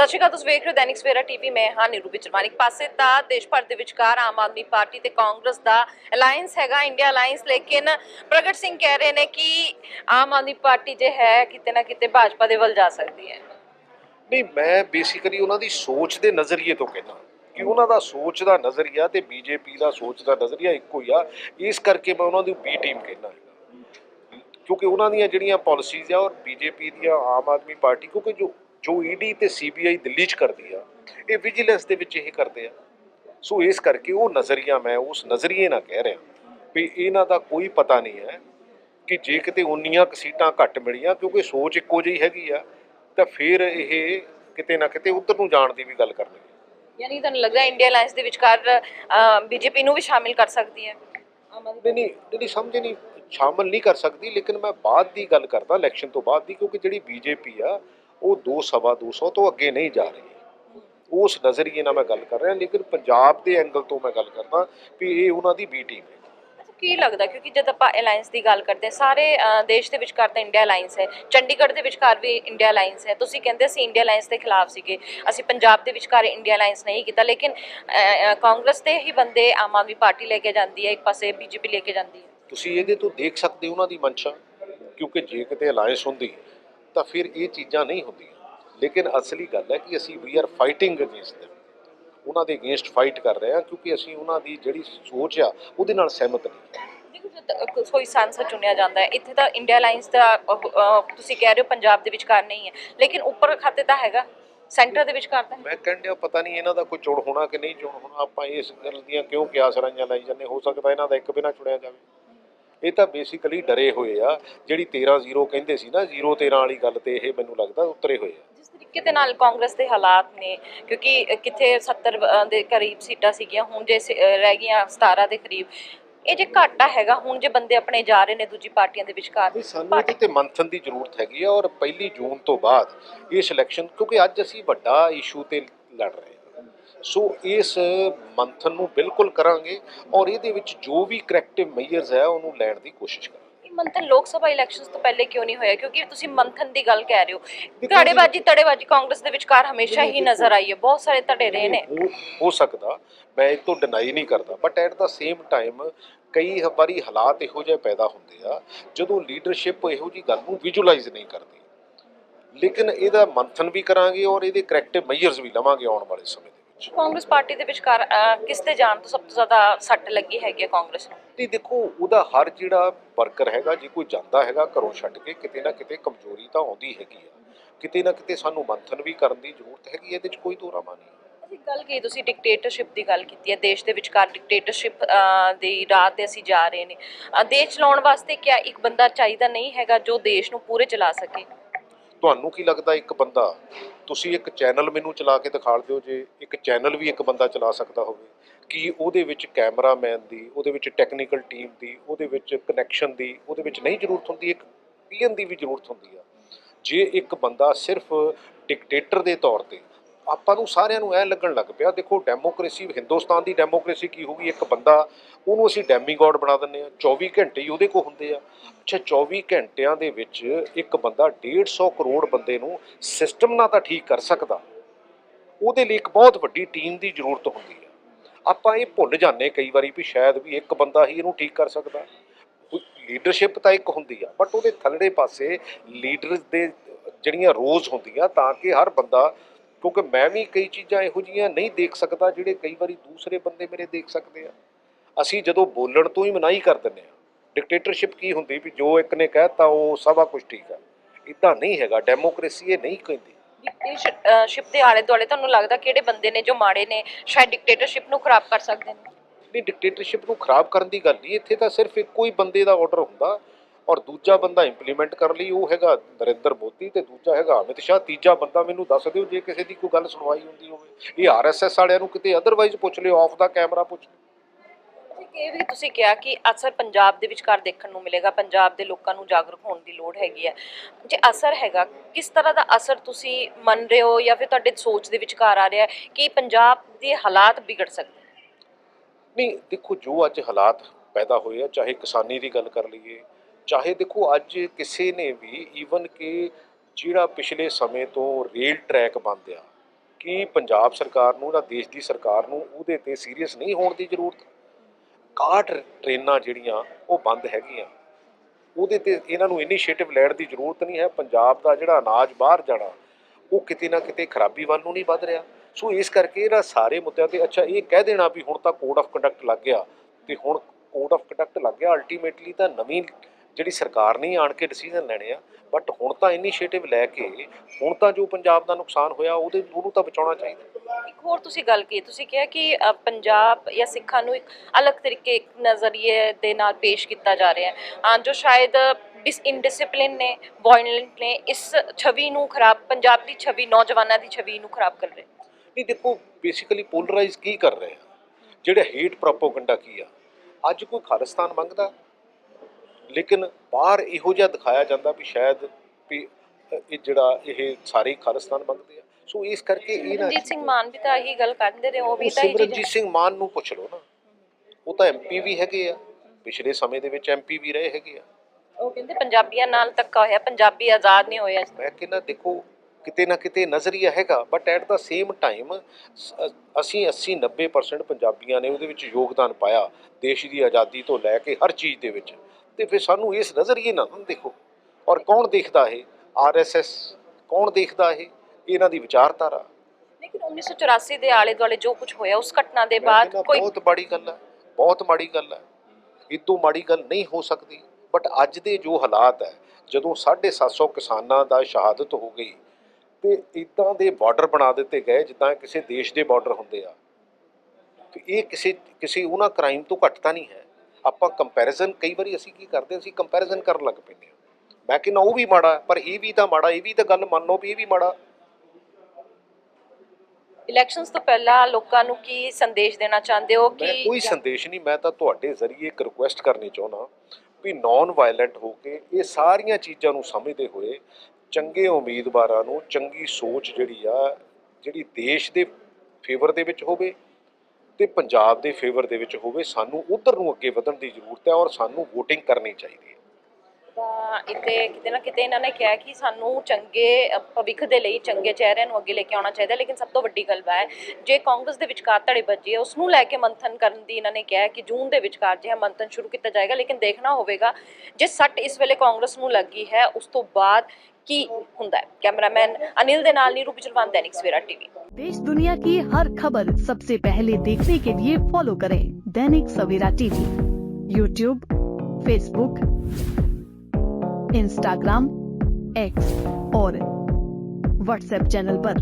ਸਤਿ ਸ਼੍ਰੀ ਅਕਾਲ, ਤੁਸੀਂ ਵੇਖ ਰਹੇ ਹੋ ਦੈਨਿਕ ਸਵੇਰਾ ਟੀਵੀ। ਮੈਂ ਹਾਂ ਨਿਰੂ ਬਿਚਰਮਾਨ ਇੱਕ ਪਾਸੇ ਤਾਂ ਦੇਸ਼ ਭਰ ਦੇ ਵਿਚਕਾਰ ਆਮ ਆਦਮੀ ਪਾਰਟੀ ਤੇ ਕਾਂਗਰਸ ਦਾ ਅਲਾਈਅੰਸ ਹੈਗਾ, ਇੰਡੀਆ ਅਲਾਈਅੰਸ ਲੇਕਿਨ ਪ੍ਰਗਟ ਸਿੰਘ ਕਹਿ ਰਹੇ ਨੇ ਕਿ ਆਮ ਆਦਮੀ ਪਾਰਟੀ ਜੇ ਹੈ, ਕਿਤੇ ਨਾ ਕਿਤੇ ਭਾਜਪਾ ਦੇ ਵੱਲ ਜਾ ਸਕਦੀ ਹੈ। ਨਹੀਂ, ਮੈਂ ਬੇਸਿਕਲੀ ਉਹਨਾਂ ਦੀ ਸੋਚ ਦੇ ਨਜ਼ਰੀਏ ਤੋਂ ਕਹਿਣਾ ਕਿ ਉਹਨਾਂ ਦਾ ਸੋਚ ਦਾ ਨਜ਼ਰੀਆ ਤੇ ਬੀਜੇਪੀ ਦਾ ਸੋਚ ਦਾ ਨਜ਼ਰੀਆ ਇੱਕੋ ਹੀ ਆ। ਇਸ ਕਰਕੇ ਮੈਂ ਉਹਨਾਂ ਦੀ ਬੀ ਟੀਮ ਕਹਿਣਾ ਕਿਉਂਕਿ ਉਹਨਾਂ ਦੀਆਂ ਜਿਹੜੀਆਂ ਪਾਲਿਸੀਜ਼ ਆ ਔਰ ਬੀਜੇਪੀ ਦੀਆਂ ਆਮ ਆਦਮੀ ਪਾਰਟੀ, ਕਿਉਂਕਿ ਜੋ ਜੋ ਈਡੀ ਤੇ ਸੀਬੀਆਈ ਦਿੱਲੀ 'ਚ ਕਰਦੀ ਆ ਇਹ ਵਿਜੀਲੈਂਸ ਦੇ ਵਿੱਚ ਇਹ ਕਰਦੇ ਆ। ਸੋ ਇਸ ਕਰਕੇ ਉਹ ਨਜ਼ਰੀਆ ਮੈਂ ਉਸ ਨਜ਼ਰੀਏ ਨਾਲ ਕਹਿ ਰਿਹਾ ਵੀ ਇਹਨਾਂ ਦਾ ਕੋਈ ਪਤਾ ਨਹੀਂ ਹੈ ਕਿ ਜੇ ਕਿਤੇ ਉਨੀਆਂ ਕੁ ਸੀਟਾਂ ਘੱਟ ਮਿਲੀਆਂ ਕਿਉਂਕਿ ਸੋਚ ਇੱਕੋ ਜਿਹੀ ਹੈਗੀ ਆ ਤਾਂ ਫਿਰ ਇਹ ਕਿਤੇ ਨਾ ਕਿਤੇ ਉਧਰ ਨੂੰ ਜਾਣ ਦੀ ਵੀ ਗੱਲ ਕਰਨਗੇ। ਯਾਨੀ ਤੁਹਾਨੂੰ ਲੱਗਦਾ ਇੰਡੀਆ ਅਲਾਈਅੰਸ ਦੇ ਵਿਚਕਾਰ ਬੀਜੇਪੀ ਨੂੰ ਵੀ ਸ਼ਾਮਿਲ ਕਰ ਸਕਦੀ ਹੈ? ਨਹੀਂ ਨਹੀਂ ਨਹੀਂ ਸਮਝ ਨਹੀਂ ਸ਼ਾਮਲ ਨਹੀਂ ਕਰ ਸਕਦੀ ਲੇਕਿਨ ਮੈਂ ਬਾਅਦ ਦੀ ਗੱਲ ਕਰਦਾ ਇਲੈਕਸ਼ਨ ਤੋਂ ਬਾਅਦ ਦੀ ਕਿਉਂਕਿ ਜਿਹੜੀ ਬੀਜੇਪੀ ਆ ਉਹ 2 ਸਵਾ 200 ਤੋਂ ਅੱਗੇ ਨਹੀਂ ਜਾ ਰਹੀ। ਉਸ ਨਜ਼ਰੀਏ ਨਾਲ ਮੈਂ ਗੱਲ ਕਰ ਰਿਹਾ ਲੇਕਿਨ ਪੰਜਾਬ ਦੇ ਐਂਗਲ ਤੋਂ ਮੈਂ ਗੱਲ ਕਰਦਾ ਵੀ ਇਹ ਉਹਨਾਂ ਦੀ ਬੀ ਟੀਮ ਹੈ। ਕੀ ਲੱਗਦਾ? ਕਿਉਂਕਿ ਜਦ ਆਪਾਂ ਅਲਾਈਅੰਸ ਦੀ ਗੱਲ ਕਰਦੇ ਹਾਂ ਸਾਰੇ ਦੇਸ਼ ਦੇ ਵਿਚਕਾਰ ਤਾਂ ਇੰਡੀਆ ਅਲਾਈਅੰਸ ਹੈ। ਚੰਡੀਗੜ੍ਹ ਦੇ ਵਿਚਕਾਰ ਵੀ ਇੰਡੀਆ ਅਲਾਈਅੰਸ ਹੈ। ਤੁਸੀਂ ਕਹਿੰਦੇ ਸੀ ਇੰਡੀਆ ਅਲਾਈਅੰਸ ਦੇ ਖਿਲਾਫ ਸੀਗੇ। ਅਸੀਂ ਪੰਜਾਬ ਦੇ ਵਿਚਕਾਰ ਇੰਡੀਆ ਅਲਾਈਅੰਸ ਨਹੀਂ ਕੀਤਾ ਲੇਕਿਨ ਕਾਂਗਰਸ ਦੇ ਹੀ ਬੰਦੇ ਆਮ ਆਦਮੀ ਪਾਰਟੀ ਲੈ ਕੇ ਜਾਂਦੀ ਹੈ ਇੱਕ ਪਾਸੇ ਬੀਜੇਪੀ ਲੈ ਕੇ ਜਾਂਦੀ ਹੈ। ਤੁਸੀਂ ਇਹਦੇ ਤੋਂ ਦੇਖ ਸਕਦੇ ਹੋ ਉਹਨਾਂ ਦੀ ਮਨਸ਼ਾ ਕਿਉਂਕਿ ਜੇ ਕਿਤੇ ਅਲਾਈਅੰਸ ਹੁੰਦੀ ਤਾਂ ਫਿਰ ਇਹ ਚੀਜ਼ਾਂ ਨਹੀਂ ਹੁੰਦੀਆਂ। ਲੇਕਿਨ ਅਸਲੀ ਗੱਲ ਹੈ ਕਿ ਅਸੀਂ we are fighting against them ਉਹਨਾਂ ਦੇ ਅਗੇਂਸਟ ਫਾਈਟ ਕਰ ਰਹੇ ਹਾਂ ਕਿਉਂਕਿ ਅਸੀਂ ਉਹਨਾਂ ਦੀ ਜਿਹੜੀ ਸੋਚ ਆ ਉਹਦੇ ਨਾਲ ਸਹਿਮਤ ਨਹੀਂ। ਦੇਖੋ ਕੋਈ ਸੰਸਦ ਚੁਣਿਆ ਜਾਂਦਾ ਹੈ ਇੱਥੇ ਤਾਂ ਇੰਡੀਆ ਅਲਾਈਅੰਸ ਦਾ ਤੁਸੀਂ ਕਹਿ ਰਹੇ ਹੋ ਪੰਜਾਬ ਦੇ ਵਿਚਕਾਰ ਨਹੀਂ ਹੈ। ਲੇਕਿਨ ਉੱਪਰ ਖਾਤੇ ਤਾਂ ਹੈਗਾ ਸੈਂਟਰ ਦੇ ਵਿਚਕਾਰ ਤਾਂ। ਮੈਂ ਕਹਿੰਦਾ ਪਤਾ ਨਹੀਂ ਇਹਨਾਂ ਦਾ ਕੋਈ ਚੁਣ ਹੋਣਾ ਕਿ ਨਹੀਂ ਚੁਣ ਹੋਣਾ। ਆਪਾਂ ਇਸ ਗੱਲ ਦੀਆਂ ਕਿਉਂ ਕਿਆਸ ਰਾਈਆਂ ਲਾਈ ਜਾਂਦੇ ਹੋ ਸਕਦਾ ਇਹਨਾਂ ਦਾ ਇੱਕ ਬਿਨਾ ਚੁਣਿਆ ਜਾਵੇ। ਇਹ ਤਾਂ ਬੇਸਿਕਲੀ ਡਰੇ ਹੋਏ ਆ ਜਿਹੜੀ 13 ਜ਼ੀਰੋ ਕਹਿੰਦੇ ਸੀ ਨਾ 0 13 ਵਾਲੀ ਗੱਲ ਤੇ ਇਹ ਮੈਨੂੰ ਲੱਗਦਾ ਉਤਰੇ ਹੋਏ ਆ। ਜਿਸ ਤਰੀਕੇ ਦੇ ਨਾਲ ਕਾਂਗਰਸ ਦੇ ਹਾਲਾਤ ਨੇ ਕਿਉਂਕਿ ਕਿੱਥੇ 70 ਦੇ ਕਰੀਬ ਸੀਟਾਂ ਸੀਗੀਆਂ ਹੁਣ ਜੇ ਰਹਿ ਗਈਆਂ 17 ਦੇ ਕਰੀਬ ਇਹ ਜੇ ਘਾਟਾ ਹੈਗਾ ਹੁਣ ਜੇ ਬੰਦੇ ਆਪਣੇ ਜਾ ਰਹੇ ਨੇ ਦੂਜੀ ਪਾਰਟੀਆਂ ਦੇ ਵਿਚਕਾਰ ਸਾਨੂੰ ਤੇ ਮੰਥਨ ਦੀ ਜ਼ਰੂਰਤ ਹੈਗੀ ਆ ਔਰ ਪਹਿਲੀ ਜੂਨ ਤੋਂ ਬਾਅਦ ਇਸ ਇਲੈਕਸ਼ਨ ਕਿਉਂਕਿ ਅੱਜ ਅਸੀਂ ਵੱਡਾ ਇਸ਼ੂ ਤੇ ਲੜ ਰਹੇ ਸੋ ਇਸ ਮੰਥਨ ਨੂੰ ਬਿਲਕੁਲ ਕਰਾਂਗੇ ਔਰ ਇਹਦੇ ਵਿੱਚ ਜੋ ਵੀ ਕਰੈਕਟਿਵ ਮੈਜਰਸ ਹੈ ਉਹਨੂੰ ਲੈਣ ਦੀ ਕੋਸ਼ਿਸ਼ ਕਰਾਂਗੇ। ਇਹ ਮੰਥਨ ਲੋਕ ਸਭਾ ਇਲੈਕਸ਼ਨਸ ਤੋਂ ਪਹਿਲੇ ਕਿਉਂ ਨਹੀਂ ਹੋਇਆ? ਕਿਉਂਕਿ ਤੁਸੀਂ ਮੰਥਨ ਦੀ ਗੱਲ ਕਹਿ ਰਹੇ ਹੋ। ਧੜੇਬਾਜ਼ੀ ਧੜੇਬਾਜ਼ੀ ਕਾਂਗਰਸ ਦੇ ਵਿਚਕਾਰ ਹਮੇਸ਼ਾ ਹੀ ਨਜ਼ਰ ਆਈ ਹੈ। ਬਹੁਤ ਸਾਰੇ ਧੜੇ ਰਹੇ ਨੇ। ਹੋ ਸਕਦਾ। ਮੈਂ ਇਹ ਤੋਂ ਡਿਨਾਈ ਨਹੀਂ ਕਰਦਾ। But at the same time ਕਈ ਵਾਰੀ ਹਾਲਾਤ ਇਹੋ ਜਿਹੇ ਪੈਦਾ ਹੁੰਦੇ ਆ ਜਦੋਂ ਲੀਡਰਸ਼ਿਪ ਇਹੋ ਜੀ ਗੱਲ ਨੂੰ ਵਿਜ਼ੂਅਲਾਈਜ਼ ਨਹੀਂ ਕਰਦੀ। ਲੇਕਿਨ ਇਹਦਾ ਮੰਥਨ ਵੀ ਕਰਾਂਗੇ ਔਰ ਇਹਦੇ ਕਰੈਕਟਿਵ ਮੈਜਰਸ ਵੀ ਲਵਾਂਗੇ ਆਉਣ ਵਾਲੇ ਸਮੇਂ ਕਾਂਗਰਸ ਪਾਰਟੀ ਦੇ ਵਿਚਕਾਰ ਕਿਸ ਤੇ ਜਾਣ ਤੋਂ ਸਭ ਤੋਂ ਜ਼ਿਆਦਾ ਸੱਟ ਲੱਗੀ ਹੈਗੀ ਹੈ ਕਾਂਗਰਸ ਨੂੰ? ਤੇ ਦੇਖੋ ਉਹਦਾ ਹਰ ਜਿਹੜਾ ਵਰਕਰ ਹੈਗਾ ਜੇ ਕੋਈ ਜਾਂਦਾ ਹੈਗਾ ਘਰੋਂ ਛੱਡ ਕੇ ਕਿਤੇ ਨਾ ਕਿਤੇ ਕਮਜ਼ੋਰੀ ਤਾਂ ਆਉਂਦੀ ਹੈਗੀ ਆ। ਕਿਤੇ ਨਾ ਕਿਤੇ ਸਾਨੂੰ ਮੰਥਨ ਵੀ ਕਰਨ ਦੀ ਜ਼ਰੂਰਤ ਹੈਗੀ ਇਹਦੇ 'ਚ ਕੋਈ ਦੋਰਾਮਾ ਨਹੀਂ। ਅਸੀਂ ਗੱਲ ਕੀ ਤੁਸੀਂ ਡਿਕਟੇਟਰਸ਼ਿਪ ਦੀ ਗੱਲ ਕੀਤੀ ਹੈ ਦੇਸ਼ ਦੇ ਵਿਚਕਾਰ ਡਿਕਟੇਟਰਸ਼ਿਪ ਦੀ ਰਾਹ ਤੇ ਅਸੀਂ ਜਾ ਰਹੇ ਨੇ। ਦੇਸ਼ ਚਲਾਉਣ ਵਾਸਤੇ ਕਿਆ ਇੱਕ ਬੰਦਾ ਚਾਹੀਦਾ ਨਹੀਂ ਹੈਗਾ ਜੋ ਦੇਸ਼ ਨੂੰ ਪੂਰੇ ਚਲਾ ਸਕੇ? ਤੁਹਾਨੂੰ ਕੀ ਲੱਗਦਾ ਇੱਕ ਬੰਦਾ, ਤੁਸੀਂ ਇੱਕ ਚੈਨਲ ਮੈਨੂੰ ਚਲਾ ਕੇ ਦਿਖਾ ਦਿਓ ਜੇ ਇੱਕ ਚੈਨਲ ਵੀ ਇੱਕ ਬੰਦਾ ਚਲਾ ਸਕਦਾ ਹੋਵੇ, ਕਿ ਉਹਦੇ ਵਿੱਚ ਕੈਮਰਾਮੈਨ ਦੀ, ਉਹਦੇ ਵਿੱਚ ਟੈਕਨੀਕਲ ਟੀਮ ਦੀ, ਉਹਦੇ ਵਿੱਚ ਕਨੈਕਸ਼ਨ ਦੀ, ਉਹਦੇ ਵਿੱਚ ਨਹੀਂ ਜ਼ਰੂਰਤ ਹੁੰਦੀ, ਇੱਕ ਪੀਐਨ ਦੀ ਵੀ ਜ਼ਰੂਰਤ ਹੁੰਦੀ ਆ। ਜੇ ਇੱਕ ਬੰਦਾ ਸਿਰਫ ਡਿਕਟੇਟਰ ਦੇ ਤੌਰ ਤੇ ਆਪਾਂ ਨੂੰ ਸਾਰਿਆਂ ਨੂੰ ਐ ਲੱਗਣ ਲੱਗ ਪਿਆ, ਦੇਖੋ ਡੈਮੋਕ੍ਰੇਸੀ ਹਿੰਦੁਸਤਾਨ ਦੀ ਡੈਮੋਕ੍ਰੇਸੀ ਕੀ ਹੋਊਗੀ ਇੱਕ ਬੰਦਾ ਉਹਨੂੰ ਅਸੀਂ ਡੈਮੀਗੋਡ ਬਣਾ ਦਿੰਦੇ ਆ 24 ਘੰਟੇ ਹੀ ਉਹਦੇ ਕੋਲ ਹੁੰਦੇ ਆ। ਅੱਛਾ 24 ਘੰਟਿਆਂ ਦੇ ਵਿੱਚ ਇੱਕ ਬੰਦਾ 150 ਕਰੋੜ ਬੰਦੇ ਨੂੰ ਸਿਸਟਮ ਨਾਲ ਤਾਂ ਠੀਕ ਕਰ ਸਕਦਾ। ਉਹਦੇ ਲਈ ਇੱਕ ਬਹੁਤ ਵੱਡੀ ਟੀਮ ਦੀ ਜ਼ਰੂਰਤ ਹੁੰਦੀ ਆ। ਆਪਾਂ ਇਹ ਭੁੱਲ ਜਾਂਦੇ ਕਈ ਵਾਰੀ ਵੀ ਸ਼ਾਇਦ ਵੀ ਇੱਕ ਬੰਦਾ ਹੀ ਇਹਨੂੰ ਠੀਕ ਕਰ ਸਕਦਾ। ਲੀਡਰਸ਼ਿਪ ਤਾਂ ਇੱਕ ਹੁੰਦੀ ਆ ਬਟ ਉਹਦੇ ਥੱਲੜੇ ਪਾਸੇ ਲੀਡਰਸ ਦੇ ਜਿਹੜੀਆਂ ਰੋਜ਼ ਹੁੰਦੀਆਂ ਤਾਂ ਕਿ ਹਰ ਬੰਦਾ ਕਿਉਂਕਿ ਮੈਂ ਵੀ ਕਈ ਚੀਜ਼ਾਂ ਇਹੋ ਜੀਆਂ ਨਹੀਂ ਦੇਖ ਸਕਦਾ ਜਿਹੜੇ ਕਈ ਵਾਰੀ ਦੂਸਰੇ ਬੰਦੇ ਮੇਰੇ ਦੇਖ ਸਕਦੇ ਆ। ਅਸੀਂ ਜਦੋਂ ਬੋਲਣ ਤੋਂ ਹੀ ਮਨਾਹੀ ਕਰ ਦਿੰਦੇ ਆ ਡਿਕਟੇਟਰਸ਼ਿਪ ਕੀ ਹੁੰਦੀ ਵੀ ਜੋ ਇੱਕ ਨੇ ਕਹਿਤਾ ਉਹ ਸਭਾ ਕੁਝ ਠੀਕ ਆ। ਇਦਾਂ ਨਹੀਂ ਹੈਗਾ ਡੈਮੋਕ੍ਰੇਸੀ ਇਹ ਨਹੀਂ ਕਹਿੰਦੀ। ਡਿਕਟੇਟਰਸ਼ਿਪ ਦੇ ਆਲੇ ਦੁਆਲੇ ਤੁਹਾਨੂੰ ਲੱਗਦਾ ਕਿਹੜੇ ਬੰਦੇ ਨੇ ਜੋ ਮਾੜੇ ਨੇ ਸ਼ਾਇਦ ਡਿਕਟੇਟਰਸ਼ਿਪ ਨੂੰ ਖਰਾਬ ਕਰ ਸਕਦੇ ਨੇ? ਨਹੀਂ ਡਿਕਟੇਟਰਸ਼ਿਪ ਨੂੰ ਖਰਾਬ ਕਰਨ ਦੀ ਗੱਲ ਨਹੀਂ ਇੱਥੇ ਤਾਂ ਸਿਰਫ ਇੱਕੋ ਹੀ ਬੰਦੇ ਦਾ ਆਰਡਰ ਹੁੰਦਾ। ਔਰ ਦੂਜਾ ਬੰਦਾ ਇੰਪਲੀਮੈਂਟ ਕਰਨ ਲਈ ਉਹ ਹੈਗਾ ਨਰਿੰਦਰ ਮੋਦੀ ਤੇ ਦੂਜਾ ਹੈਗਾ ਅਮਿਤ ਸ਼ਾਹ। ਤੀਜਾ ਬੰਦਾ ਮੈਨੂੰ ਦੱਸ ਦਿਓ ਜੇ ਕਿਸੇ ਦੀ ਕੋਈ ਗੱਲ ਸੁਣਵਾਈ ਹੁੰਦੀ ਹੋਵੇ। ਇਹ ਆਰਐਸਐਸ ਵਾਲਿਆਂ ਨੂੰ ਕਿਤੇ ਅਦਰਵਾਈਜ਼ ਪੁੱਛ ਲਿਓ ਆਫ ਦਾ ਕੈਮਰਾ ਪੁੱਛ ਲਿਓ। ਇਹ ਵੀ ਤੁਸੀਂ ਕਿਹਾ ਕਿ ਅਸਰ ਪੰਜਾਬ ਦੇ ਵਿਚਕਾਰ ਦੇਖਣ ਨੂੰ ਮਿਲੇਗਾ ਪੰਜਾਬ ਦੇ ਲੋਕਾਂ ਨੂੰ ਜਾਗਰੂਕ ਹੋਣ ਦੀ ਲੋੜ ਹੈਗੀ ਹੈ। ਜੇ ਅਸਰ ਹੈਗਾ ਕਿਸ ਤਰ੍ਹਾਂ ਦਾ ਅਸਰ ਤੁਸੀਂ ਮੰਨ ਰਹੇ ਹੋ ਜਾਂ ਫਿਰ ਤੁਹਾਡੇ ਸੋਚ ਦੇ ਵਿਚਕਾਰ ਆ ਰਿਹਾ ਹੈ ਕਿ ਪੰਜਾਬ ਦੇ ਹਾਲਾਤ ਵਿਗੜ ਸਕਦੇ? ਨਹੀਂ ਦੇਖੋ ਜੋ ਅੱਜ ਹਾਲਾਤ ਪੈਦਾ ਹੋਏ ਆ ਚਾਹੇ ਕਿਸਾਨੀ ਦੀ ਗੱਲ ਕਰ ਲਈਏ ਚਾਹੇ ਦੇਖੋ ਅੱਜ ਕਿਸੇ ਨੇ ਵੀ ਈਵਨ ਕਿ ਜਿਹੜਾ ਪਿਛਲੇ ਸਮੇਂ ਤੋਂ ਰੇਲ ਟਰੈਕ ਬੰਦ ਆ, ਕਿ ਪੰਜਾਬ ਸਰਕਾਰ ਨੂੰ ਜਾਂ ਦੇਸ਼ ਦੀ ਸਰਕਾਰ ਨੂੰ ਉਹਦੇ ਤੇ ਸੀਰੀਅਸ ਨਹੀਂ ਹੋਣ ਦੀ ਜ਼ਰੂਰਤ? ਕਾਟ ਟ੍ਰੇਨਾਂ ਜਿਹੜੀਆਂ ਉਹ ਬੰਦ ਹੈਗੀਆਂ। ਉਹਦੇ ਤੇ ਇਹਨਾਂ ਨੂੰ ਇਨੀਸ਼ੀਏਟਿਵ ਲੈਣ ਦੀ ਜ਼ਰੂਰਤ ਨਹੀਂ ਹੈ। ਪੰਜਾਬ ਦਾ ਜਿਹੜਾ ਅਨਾਜ ਬਾਹਰ ਜਾਣਾ, ਉਹ ਕਿਤੇ ਨਾ ਕਿਤੇ ਖਰਾਬੀ ਵੱਲ ਨੂੰ ਨਹੀਂ ਵੱਧ ਰਿਹਾ। ਸੋ ਇਸ ਕਰਕੇ ਇਹਨਾਂ ਸਾਰੇ ਮੁੱਦਿਆਂ ਤੇ ਅੱਛਾ, ਇਹ ਕਹਿ ਦੇਣਾ ਵੀ ਹੁਣ ਤਾਂ ਕੋਡ ਆਫ ਕੰਡਕਟ ਲੱਗ ਗਿਆ ਤੇ ਹੁਣ ਕੋਡ ਆਫ ਕੰਡਕਟ ਲੱਗ ਗਿਆ। ਅਲਟੀਮੇਟਲੀ ਤਾਂ ਨਵੀਂ ਜਿਹੜੀ ਸਰਕਾਰ ਨਹੀਂ ਆਣ ਕੇ ਡਿਸੀਜਨ ਲੈਣੇ ਆ ਬਟ ਹੁਣ ਤਾਂ ਇਨੀਸ਼ੀਏਟਿਵ ਲੈ ਕੇ ਹੁਣ ਤਾਂ ਜੋ ਪੰਜਾਬ ਦਾ ਨੁਕਸਾਨ ਹੋਇਆ ਉਹਦੇ ਉਹਨੂੰ ਤਾਂ ਬਚਾਉਣਾ ਚਾਹੀਦਾ। ਇੱਕ ਹੋਰ ਤੁਸੀਂ ਗੱਲ ਕੀਤੀ ਤੁਸੀਂ ਕਿਹਾ ਕਿ ਪੰਜਾਬ ਜਾਂ ਸਿੱਖਾਂ ਨੂੰ ਇੱਕ ਅਲੱਗ ਤਰੀਕੇ ਇੱਕ ਨਜ਼ਰੀਏ ਦੇ ਨਾਲ ਪੇਸ਼ ਕੀਤਾ ਜਾ ਰਿਹਾ ਹੈ। ਜੋ ਸ਼ਾਇਦ ਡਿਸ ਇਨਡਿਸਪਲਿਨ ਨੇ ਵਾਇਲੈਂਟ ਨੇ ਇਸ ਛਵੀ ਨੂੰ ਖਰਾਬ ਪੰਜਾਬ ਦੀ ਛਵੀ ਨੌਜਵਾਨਾਂ ਦੀ ਛਵੀ ਨੂੰ ਖਰਾਬ ਕਰ ਰਹੇ। ਨਹੀਂ ਦੇਖੋ ਬੇਸਿਕਲੀ ਪੋਲਰਾਈਜ਼ ਕੀ ਕਰ ਰਹੇ ਆ? ਜਿਹੜੇ ਹੇਟ ਪ੍ਰੋਪੋਗੰਡਾ ਕੀ ਆ? ਅੱਜ ਕੋਈ ਖਾਲਿਸਤਾਨ ਮੰਗਦਾ? ਲੇਕਿਨ ਬਾਹਰ ਇਹੋ ਜਿਹਾ ਦਿਖਾਇਆ ਜਾਂਦਾ ਵੀ ਸ਼ਾਇਦ ਵੀ ਇਹ ਜਿਹੜਾ ਇਹ ਸਾਰੇ ਖਾਲਿਸਤਾਨ ਮੰਗਦੇ ਆ। ਸੋ ਇਸ ਕਰਕੇ ਇਹ ਨਾ ਰਣਜੀਤ ਸਿੰਘ ਮਾਨ ਵੀ ਤਾਂ ਇਹੀ ਗੱਲ ਕਰਦੇ ਰਹੇ ਉਹ ਵੀ ਤਾਂ ਚੀਜ਼ਾਂ ਸਿੰਘ ਮਾਨ ਨੂੰ ਪੁੱਛ ਲਓ ਨਾ। ਉਹ ਤਾਂ ਐਮਪੀ ਵੀ ਹੈਗੇ ਆ। ਪਿਛਲੇ ਸਮੇਂ ਦੇ ਵਿੱਚ ਐਮਪੀ ਵੀ ਰਹੇ ਹੈਗੇ ਆ। ਉਹ ਕਹਿੰਦੇ ਪੰਜਾਬੀਆਂ ਨਾਲ ਧੱਕਾ ਹੋਇਆ ਪੰਜਾਬੀ ਆਜ਼ਾਦ ਨਹੀਂ ਹੋਇਆ ਮੈਂ ਕਹਿੰਦਾ ਦੇਖੋ ਕਿਤੇ ਨਾ ਕਿਤੇ ਨਜ਼ਰੀਆ ਹੈਗਾ but at the same time ਅਸੀਂ 80 90% ਪੰਜਾਬੀਆਂ ਨੇ ਉਹਦੇ ਵਿੱਚ ਯੋਗਦਾਨ ਪਾਇਆ ਦੇਸ਼ ਦੀ ਆਜ਼ਾਦੀ ਤੋਂ ਲੈ ਕੇ ਹਰ ਚੀਜ਼ ਦੇ ਵਿੱਚ। ਤੇ ਫਿਰ ਸਾਨੂੰ ਇਸ ਨਜ਼ਰੀਏ ਨਾਲ ਨਾ ਦੇਖੋ। ਔਰ ਕੌਣ ਦੇਖਦਾ ਇਹ? ਆਰਐਸਐਸ ਕੌਣ ਦੇਖਦਾ ਇਹ? ਇਹਨਾਂ ਦੀ ਵਿਚਾਰਧਾਰਾ। ਲੇਕਿਨ 1984 ਦੇ ਆਲੇ ਦੁਆਲੇ ਜੋ ਕੁਝ ਹੋਇਆ ਉਸ ਘਟਨਾ ਦੇ ਬਾਅਦ ਕੋਈ ਬਹੁਤ ਮਾੜੀ ਗੱਲ ਹੈ ਬਹੁਤ ਮਾੜੀ ਗੱਲ ਹੈ। ਇਦੋਂ ਮਾੜੀ ਗੱਲ ਨਹੀਂ ਹੋ ਸਕਦੀ। ਬਟ ਅੱਜ ਦੇ ਜੋ ਹਾਲਾਤ ਹੈ ਜਦੋਂ 750 ਕਿਸਾਨਾਂ ਦਾ ਸ਼ਹਾਦਤ ਹੋ ਗਈ ਤੇ ਇਦਾਂ ਦੇ ਬਾਰਡਰ ਬਣਾ ਦਿੱਤੇ ਗਏ ਜਿੱਦਾਂ ਕਿਸੇ ਦੇਸ਼ ਦੇ ਬਾਰਡਰ ਹੁੰਦੇ ਆ ਤੇ ਇਹ ਕਿਸੇ ਕਿਸੇ ਉਹਨਾਂ ਕ੍ਰਾਈਮ ਤੋਂ ਘੱਟ ਤਾਂ ਨਹੀਂ ਹੈ। ਆਪਾਂ ਕੰਪੈਰੀਜ਼ਨ ਕਈ ਵਾਰੀ ਅਸੀਂ ਕੀ ਕਰਦੇ ਅਸੀਂ ਕੰਪੈਰੀਜ਼ਨ ਕਰਨ ਲੱਗ ਪੈਂਦੇ ਹਾਂ। ਮੈਂ ਕਹਿੰਦਾ ਉਹ ਵੀ ਮਾੜਾ ਪਰ ਇਹ ਵੀ ਤਾਂ ਮਾੜਾ ਇਹ ਵੀ ਤਾਂ ਗੱਲ ਮੰਨ ਲਓ ਵੀ ਇਹ ਵੀ ਮਾੜਾ। ਇਲੈਕਸ਼ਨਸ ਤੋਂ ਪਹਿਲਾਂ ਲੋਕਾਂ ਨੂੰ ਕੀ ਸੰਦੇਸ਼ ਦੇਣਾ ਚਾਹੁੰਦੇ ਹੋ ਮੈਂ ਕਿ ਕੋਈ ਸੰਦੇਸ਼ ਨਹੀਂ ਮੈਂ ਤਾਂ ਤੁਹਾਡੇ ਜ਼ਰੀਏ ਇੱਕ ਰਿਕੁਐਸਟ ਕਰਨੀ ਚਾਹੁੰਦਾ ਵੀ ਨਾਨ ਵਾਇਲੈਂਟ ਹੋ ਕੇ ਇਹ ਸਾਰੀਆਂ ਚੀਜ਼ਾਂ ਨੂੰ ਸਮਝਦੇ ਹੋਏ ਚੰਗੇ ਉਮੀਦਵਾਰਾਂ ਨੂੰ ਚੰਗੀ ਸੋਚ ਜਿਹੜੀ ਆ ਜਿਹੜੀ ਦੇਸ਼ ਦੇ ਫੇਵਰ ਦੇ ਵਿੱਚ ਹੋਵੇ ਤੇ ਪੰਜਾਬ ਦੇ ਫੇਵਰ ਦੇ ਵਿੱਚ ਹੋਵੇ, ਸਾਨੂੰ ਉਧਰ ਨੂੰ ਅੱਗੇ ਵਧਣ ਦੀ ਜ਼ਰੂਰਤ ਹੈ ਔਰ ਸਾਨੂੰ VOTING ਕਰਨੀ ਚਾਹੀਦੀ ਹੈ। ਤਾਂ ਇੱਥੇ ਕਿਤੇ ਨਾ ਕਿਤੇ ਇਹਨਾਂ ਨੇ ਕਿਹਾ ਕਿ ਸਾਨੂੰ ਚੰਗੇ, ਭਵਿੱਖ ਦੇ ਲਈ ਚੰਗੇ ਚਿਹਰਿਆਂ ਨੂੰ ਅੱਗੇ ਲੈ ਕੇ ਆਉਣਾ ਚਾਹੀਦਾ, ਲੇਕਿਨ ਸਭ ਤੋਂ ਵੱਡੀ ਗੱਲ ਹੈ, ਜੇ ਕਾਂਗਰਸ ਦੇ ਵਿਚਕਾਰ ਧੜੇ ਵੱਜੀ ਹੈ, ਉਸ ਨੂੰ ਲੈ ਕੇ ਮੰਥਨ ਕਰਨ ਦੀ ਇਹਨਾਂ ਨੇ ਕਿਹਾ ਕਿ ਜੂਨ ਦੇ ਵਿਚਕਾਰ ਜਿਹੜਾ ਮੰਥਨ ਸ਼ੁਰੂ ਕੀਤਾ ਜਾਏਗਾ, ਲੇਕਿਨ ਦੇਖਣਾ ਹੋਵੇਗਾ, ਜੇ ਸੱਟ ਇਸ ਵੇਲੇ ਕਾਂਗਰਸ ਨੂੰ ਲੱਗੀ ਹੈ, ਉਸ ਤੋਂ ਬਾਅਦ ਕੀ ਹੁੰਦਾ ਹੈ ਕੈਮਰਾਮੈਨ ਅਨਿਲ ਦੇ ਨਾਲ ਨੀਰੂ ਬਿਜਲਵਾਨ दैनिक सवेरा टीवी देश दुनिया की हर खबर सबसे पहले देखने के लिए फॉलो करें Dainik Savera TV YouTube Facebook Instagram X और व्हाट्सएप चैनल पर।